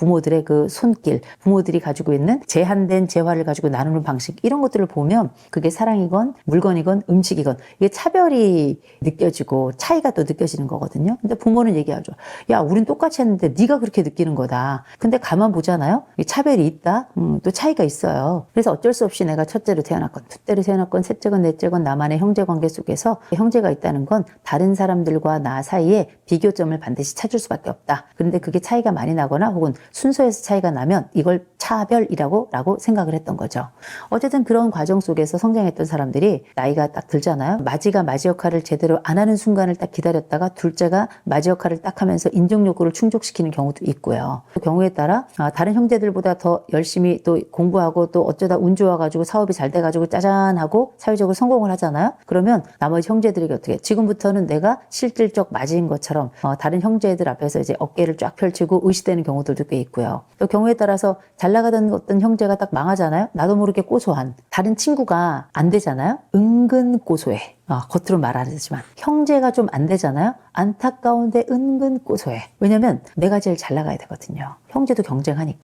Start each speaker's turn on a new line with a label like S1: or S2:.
S1: 부모들의 그 손길, 부모들이 가지고 있는 제한된 재화를 가지고 나누는 방식 이런 것들을 보면 그게 사랑이건 물건이건 음식이건 이게 차별이 느껴지고 차이가 또 느껴지는 거거든요. 근데 부모는 얘기하죠. 야, 우린 똑같이 했는데 네가 그렇게 느끼는 거다. 근데 가만 보잖아요. 이 차별이 있다. 음, 또 차이가 있어요. 그래서 어쩔 수 없이 내가 첫째로 태어났건 둘째로 태어났건 셋째건 넷째건 나만의 형제 관계 속에서 형제가 있다는 건 다른 사람들과 나 사이에 비교점을 반드시 찾을 수밖에 없다. 그런데 그게 차이가 많이 나거나 혹은 순서에서 차이가 나면 이걸 차별이라고 라고 생각을 했던 거죠. 어쨌든 그런 과정 속에서 성장했던 사람들이 나이가 딱 들잖아요. 마지가 마지 역할을 제대로 안 하는 순간을 딱 기다렸다가 둘째가 마지 역할을 딱 하면서 인정 욕구를 충족시키는 경우도 있고요. 그 경우에 따라 아, 다른 형제들보다 더 열심히 또 공부하고 또 어쩌다 운 좋아가지고 사업이 잘 돼가지고 짜잔 하고 사회적으로 성공을 하잖아요. 그러면 나머지 형제들에게 어떻게 지금부터는 내가 실질적 마지인 것처럼 어, 다른 형제들 앞에서 이제 어깨를 쫙 펼치고 의시되는 경우들도 꽤 있고요. 또 경우에 따라서 잘 나가던 어떤 형제가 딱 망하잖아요. 나도 모르게 고소한 다른 친구가 안 되잖아요. 은근 고소해. 아, 겉으로 말 안 하지만 형제가 좀 안 되잖아요. 안타까운데 은근 고소해. 왜냐면 내가 제일 잘 나가야 되거든요. 형제도 경쟁하니까.